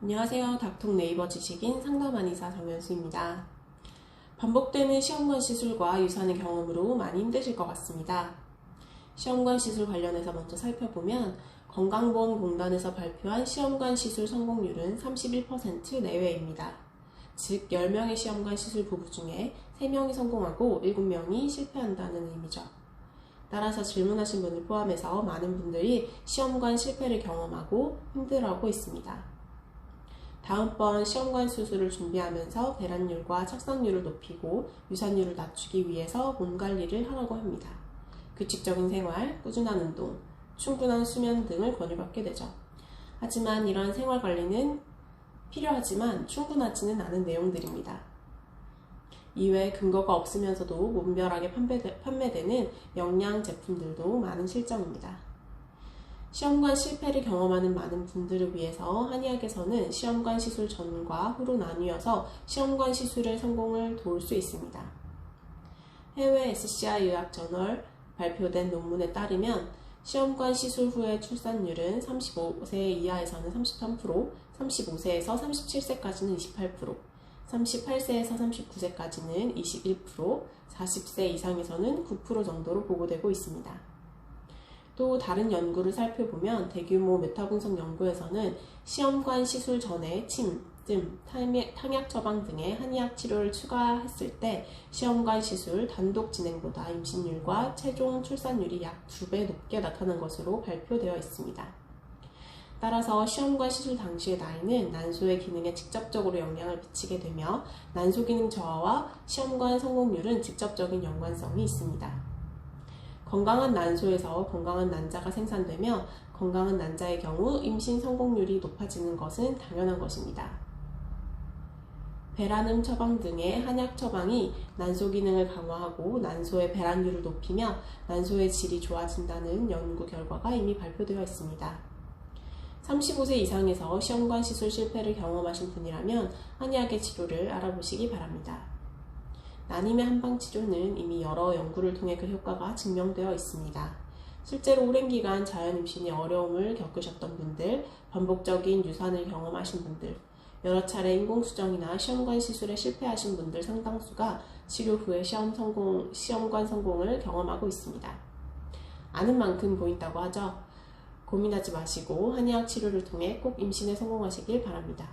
안녕하세요. 닥통 네이버 지식인 상담한의사 정현수입니다. 반복되는 시험관 시술과 유산의 경험으로 많이 힘드실 것 같습니다. 시험관 시술 관련해서 먼저 살펴보면 건강보험공단에서 발표한 시험관 시술 성공률은 31% 내외입니다. 즉 10명의 시험관 시술 부부 중에 3명이 성공하고 7명이 실패한다는 의미죠. 따라서 질문하신 분을 포함해서 많은 분들이 시험관 실패를 경험하고 힘들어하고 있습니다. 다음번 시험관 수술을 준비하면서 배란율과 착상률을 높이고 유산율을 낮추기 위해서 몸 관리를 하라고 합니다. 규칙적인 생활, 꾸준한 운동, 충분한 수면 등을 권유받게 되죠. 하지만 이러한 생활 관리는 필요하지만 충분하지는 않은 내용들입니다. 이외에 근거가 없으면서도 무분별하게 판매되, 는 영양 제품들도 많은 실정입니다. 시험관 실패를 경험하는 많은 분들을 위해서 한의학에서는 시험관 시술 전과 후로 나뉘어서 시험관 시술의 성공을 도울 수 있습니다. 해외 SCI 의학 저널 발표된 논문에 따르면 시험관 시술 후의 출산율은 35세 이하에서는 33%, 35세에서 37세까지는 28%, 38세에서 39세까지는 21%, 40세 이상에서는 9% 정도로 보고되고 있습니다. 또 다른 연구를 살펴보면 대규모 메타 분석 연구에서는 시험관 시술 전에 침, 뜸, 탕약 처방 등의 한의학 치료를 추가했을 때 시험관 시술 단독 진행보다 임신율과 최종 출산율이 약 2배 높게 나타난 것으로 발표되어 있습니다. 따라서 시험관 시술 당시의 나이는 난소의 기능에 직접적으로 영향을 미치게 되며 난소 기능 저하와 시험관 성공률은 직접적인 연관성이 있습니다. 건강한 난소에서 건강한 난자가 생산되며 건강한 난자의 경우 임신 성공률이 높아지는 것은 당연한 것입니다. 배란음 처방 등의 한약 처방이 난소 기능을 강화하고 난소의 배란율을 높이며 난소의 질이 좋아진다는 연구 결과가 이미 발표되어 있습니다. 35세 이상에서 시험관 시술 실패를 경험하신 분이라면 한의학의 치료를 알아보시기 바랍니다. 난임의 한방 치료는 이미 여러 연구를 통해 그 효과가 증명되어 있습니다. 실제로 오랜 기간 자연 임신이 어려움을 겪으셨던 분들, 반복적인 유산을 경험하신 분들, 여러 차례 인공수정이나 시험관 시술에 실패하신 분들 상당수가 치료 후에 시험 성공, 시험관 성공을 경험하고 있습니다. 아는 만큼 보인다고 하죠. 고민하지 마시고 한의학 치료를 통해 꼭 임신에 성공하시길 바랍니다.